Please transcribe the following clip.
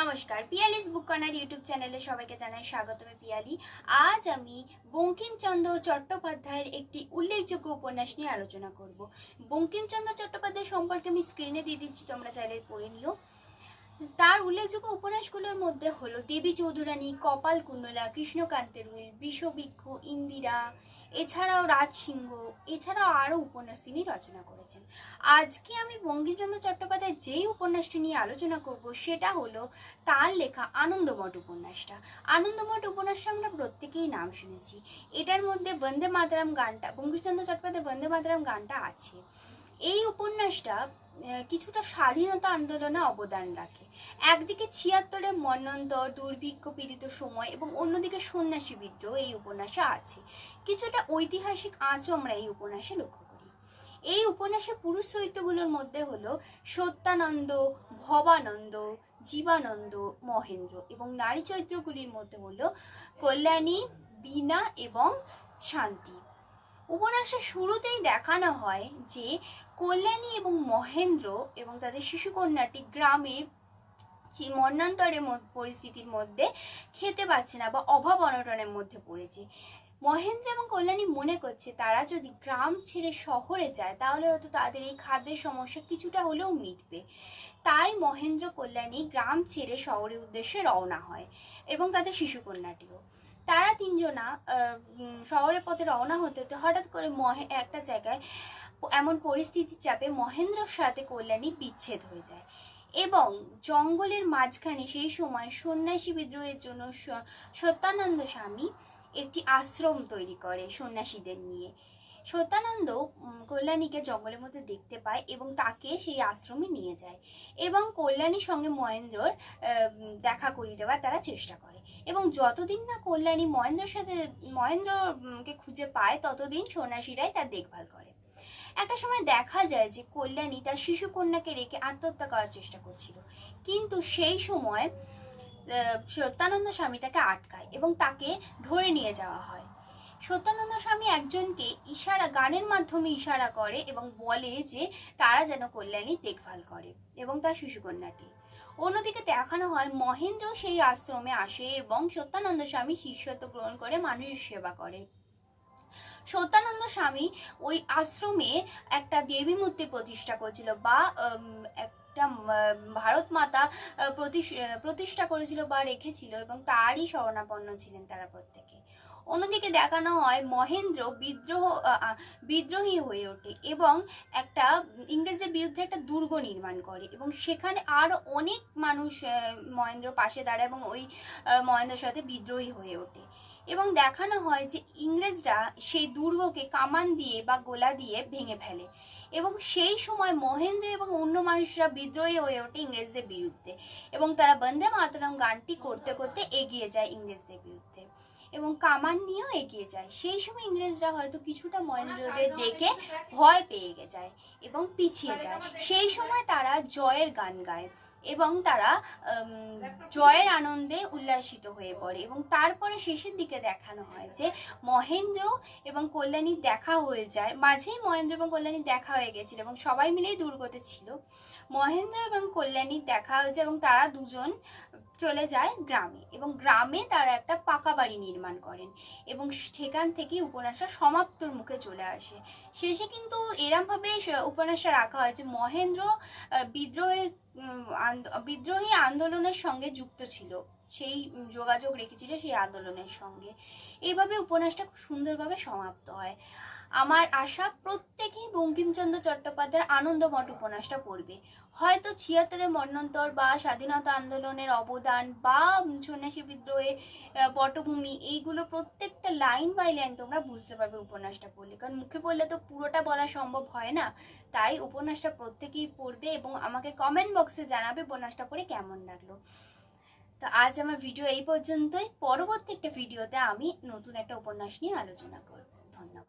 নমস্কার, পিয়ালিস বুক corner YouTube চ্যানেলে সবাইকে জানাই স্বাগত আমি পিয়ালি। আজ আমি বঙ্কিমচন্দ্র চট্টোপাধ্যায়ের একটি উল্লেখযোগ্য উপন্যাস নিয়ে আলোচনা করব। বঙ্কিমচন্দ্র চট্টোপাধ্যায় সম্পর্কে আমি স্ক্রিনে দিয়ে দিচ্ছি, তোমরা চাইলে পড়ে নিও। তার উল্লেখযোগ্য উপন্যাসগুলোর মধ্যে হলো দেবী চৌধুরানী, কপাল কুণ্ডলা, কৃষ্ণকান্তের উইল, বৃষবৃক্ষ, ইন্দিরা এছাড়াও রাজসিংহ, এছাড়াও আরও উপন্যাস তিনি রচনা করেছেন। আজকে আমি বঙ্কিমচন্দ্র চট্টোপাধ্যায় যেই উপন্যাসটি নিয়ে আলোচনা করব, সেটা হলো তার লেখা আনন্দমঠ উপন্যাসটা। আনন্দমঠ উপন্যাসটা আমরা প্রত্যেকেই নাম শুনেছি। এটার মধ্যে বন্দে মাতরম গানটা বঙ্কিমচন্দ্র চট্টোপাধ্যায় বন্দে মাতরম গানটা আছে। এই উপন্যাসটা কিছুটা স্বাধীনতা আন্দোলনে অবদান রাখে। একদিকে ছিয়াত্তরের মন্বন্তর, দুর্ভিক্ষ, পীড়িত সময় এবং অন্যদিকে সন্ন্যাসী বিদ্রোহ এই উপন্যাসে আছে। কিছুটা ঐতিহাসিক আঁচও আমরা এই উপন্যাসে লক্ষ্য করি। এই উপন্যাসে পুরুষ চরিত্রগুলোর মধ্যে হলো সত্যানন্দ, ভবানন্দ, জীবানন্দ, মহেন্দ্র এবং নারী চরিত্রগুলির মধ্যে হলো কল্যাণী, বীণা এবং শান্তি। উপন্যাসের শুরুতেই দেখানো হয় যে কল্যাণী এবং মহেন্দ্র এবং তাদের শিশুকন্যাটি গ্রামে সেই মন্বন্তরের পরিস্থিতির মধ্যে খেতে পাচ্ছে না বা অভাব অনটনের মধ্যে পড়েছে। মহেন্দ্র এবং কল্যাণী মনে করছে তারা যদি গ্রাম ছেড়ে শহরে যায় তাহলে হয়তো তাদের এই খাদ্যের সমস্যা কিছুটা হলেও মিটবে। তাই মহেন্দ্র কল্যাণী গ্রাম ছেড়ে শহরের উদ্দেশ্যে রওনা হয় এবং তাদের শিশুকন্যাটিও। তারা তিনজনা শহরের পথে রওনা হতে হতে হঠাৎ করে মহে, একটা জায়গায় এমন পরিস্থিতির চাপে মহেন্দ্রর সাথে কল্যাণী বিচ্ছেদ হয়ে যায় এবং জঙ্গলের মাঝখানে সেই সময় সন্ন্যাসী বিদ্রোহের জন্য সত্যানন্দ স্বামী একটি আশ্রম তৈরি করে সন্ন্যাসীদের নিয়ে। সত্যানন্দ কল্যাণীকে জঙ্গলের মধ্যে দেখতে পায় এবং তাকে সেই আশ্রমে নিয়ে যায় এবং কল্যাণীর সঙ্গে মহেন্দ্রর দেখা করিয়ে দেওয়ার তারা চেষ্টা করে এবং যতদিন না কল্যাণী মহেন্দ্রর সাথে মহেন্দ্রকে খুঁজে পায় ততদিন সন্ন্যাসীরাই তার দেখভাল করে। একটা সময় দেখা যায় যে কল্যাণী তার শিশু কন্যাকে রেখে আত্মহত্যা করার চেষ্টা করছিল। কিন্তু সেই সময় সত্যানন্দ স্বামী তাকে আটকায় এবং তাকে ধরে নিয়ে যাওয়া হয়। সত্যানন্দ স্বামী একজনকে ইশারা, গানের মাধ্যমে ইশারা করে এবং বলে যে তারা যেন কল্যাণীর দেখভাল করে এবং তার শিশুকন্যাটি অন্যদিকে দেখানো হয়, মহেন্দ্র সেই আশ্রমে আসে এবং সত্যানন্দ স্বামী শিষ্যত্ব গ্রহণ করে, মানুষের সেবা করে। সত্যানন্দ স্বামী ওই আশ্রমে একটা দেবী মূর্তি প্রতিষ্ঠা করেছিল বা একটা ভারত মাতা প্রতিষ্ঠা করেছিল বা রেখেছিল এবং তারই শরণাপন্ন ছিলেন তারা প্রত্যেকে। অন্যদিকে দেখানো হয় মহেন্দ্র বিদ্রোহ বিদ্রোহী হয়ে ওঠে এবং একটা ইংরেজদের বিরুদ্ধে একটা দুর্গ নির্মাণ করে এবং সেখানে আরও অনেক মানুষ মহেন্দ্র পাশে দাঁড়ায় এবং ওই মহেন্দ্রের সাথে বিদ্রোহী হয়ে ওঠে এবং দেখানো হয় যে ইংরেজরা সেই দুর্গকে কামান দিয়ে বা গোলা দিয়ে ভেঙে ফেলে এবং সেই সময় মহেন্দ্র এবং অন্য মানুষরা বিদ্রোহী হয়ে ওঠে ইংরেজদের বিরুদ্ধে এবং তারা বন্দে মাতরম গানটি করতে করতে এগিয়ে যায় ইংরেজদের বিরুদ্ধে। এবং কামান নিয়েও এগিয়ে যায়। সেই সময় ইংরেজরা হয়তো কিছুটা মহেন্দ্রদের দেখে ভয় পেয়ে গে- যায় এবং পিছিয়ে যায়। সেই সময় তারা জয়ের গান গায় এবং তারা জয়ের আনন্দে উল্লাসিত হয়ে পড়ে এবং তারপরে শেষের দিকে দেখানো হয় যে মহেন্দ্র এবং কল্যাণী দেখা হয়ে যায়। মাঝেই মহেন্দ্র এবং কল্যাণী দেখা হয়ে গেছিল এবং সবাই মিলেই দুর্গতে ছিল। মহেন্দ্র এবং কল্যাণীর দেখা হয়েছে এবং তারা দুজন চলে যায় গ্রামে এবং গ্রামে তারা একটা পাকা বাড়ি নির্মাণ করেন এবং সেখান থেকে উপন্যাসটা সমাপ্তর মুখে চলে আসে। শেষে কিন্তু এরমভাবে উপন্যাসটা রাখা হয় যে মহেন্দ্র বিদ্রোহের বিদ্রোহী আন্দোলনের সঙ্গে যুক্ত ছিল। সেই যোগাযোগ রেখেছিল সেই আন্দোলনের সঙ্গে। এইভাবে উপন্যাসটা খুব সুন্দরভাবে সমাপ্ত হয়। আমার আশা প্রত্যেকেই বঙ্কিমচন্দ্র চট্টোপাধ্যায়ের আনন্দমঠ উপন্যাসটা পড়বে। হয়তো ছিয়াত্তরের মন্বন্তর বা স্বাধীনতা আন্দোলনের অবদান বা সন্ন্যাসী বিদ্রোহের পটভূমি, এইগুলো প্রত্যেকটা লাইন বাই লাইন তোমরা বুঝতে পারবে উপন্যাসটা পড়লে। কারণ মুখে পড়লে তো পুরোটা বলা সম্ভব হয় না। তাই উপন্যাসটা প্রত্যেকেই পড়বে এবং আমাকে কমেন্ট বক্সে জানাবে উপন্যাসটা পড়ে কেমন লাগল। তো আজ আমার ভিডিও এই পর্যন্তই। পরবর্তী একটা ভিডিওতে আমি নতুন একটা উপন্যাস নিয়ে আলোচনা করব। ধন্যবাদ।